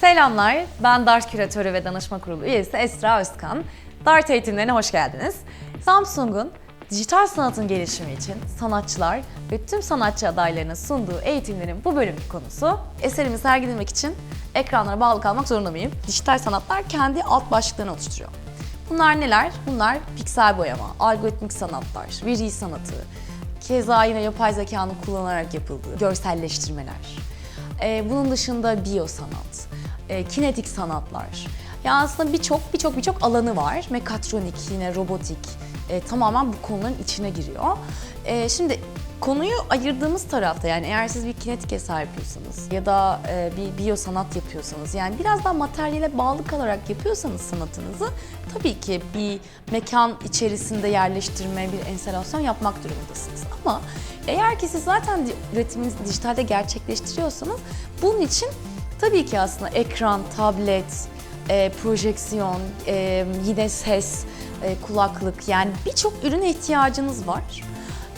Selamlar, ben Dart Küratörü ve Danışma Kurulu üyesi Esra Özkan. Dart eğitimlerine hoş geldiniz. Samsung'un dijital sanatın gelişimi için sanatçılar ve tüm sanatçı adaylarına sunduğu eğitimlerin bu bölümlük konusu eserimi sergilemek için ekranlara bağlı kalmak zorunda mıyım? Dijital sanatlar kendi alt başlıklarını oluşturuyor. Bunlar neler? Bunlar piksel boyama, algoritmik sanatlar, veri sanatı, keza yine yapay zekanın kullanarak yapıldığı görselleştirmeler. Ee, bunun dışında biyo sanat, e, kinetik sanatlar. Yani aslında birçok birçok birçok alanı var. Mekatronik, yine robotik e, tamamen bu konuların içine giriyor. E, şimdi konuyu ayırdığımız tarafta yani eğer siz bir kinetik eser yapıyorsanız ya da e, bir biyo sanat yapıyorsanız yani biraz daha materyale bağlı kalarak yapıyorsanız sanatınızı tabii ki bir mekan içerisinde yerleştirme, bir enstalasyon yapmak durumundasınız. Ama eğer ki siz zaten üretiminizi dijitalde gerçekleştiriyorsanız bunun için tabii ki aslında ekran, tablet, e, projeksiyon, e, yine ses, e, kulaklık yani birçok ürüne ihtiyacınız var.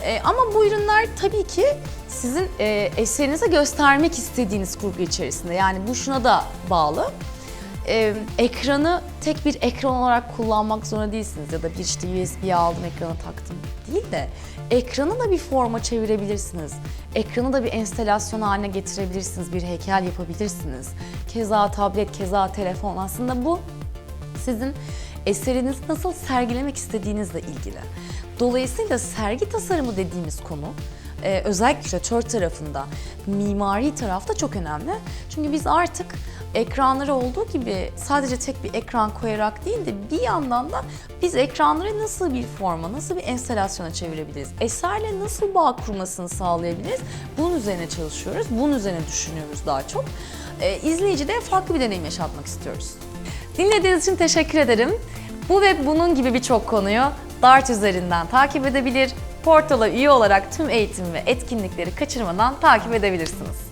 E, ama bu ürünler tabii ki sizin e, eserinize göstermek istediğiniz kurgu içerisinde. Yani bu şuna da bağlı. E, ekranı tek bir ekran olarak kullanmak zorunda değilsiniz ya da bir işte USB aldım ekrana taktım değil de ekranı da bir forma çevirebilirsiniz. Ekranı da bir enstalasyon haline getirebilirsiniz, bir heykel yapabilirsiniz. Keza tablet, keza telefon aslında bu sizin eserinizi nasıl sergilemek istediğinizle ilgili. Dolayısıyla sergi tasarımı dediğimiz konu e, özellikle küratör tarafında, mimari tarafta çok önemli. Çünkü biz artık ekranları olduğu gibi sadece tek bir ekran koyarak değil de bir yandan da biz ekranları nasıl bir forma, nasıl bir enstalasyona çevirebiliriz? Eserle nasıl bağ kurmasını sağlayabiliriz? Bunun üzerine çalışıyoruz, bunun üzerine düşünüyoruz daha çok. E, izleyici de farklı bir deneyim yaşatmak istiyoruz. Dinlediğiniz için teşekkür ederim. Bu ve bunun gibi birçok konuyu Dart üzerinden takip edebilir, portala üye olarak tüm eğitim ve etkinlikleri kaçırmadan takip edebilirsiniz.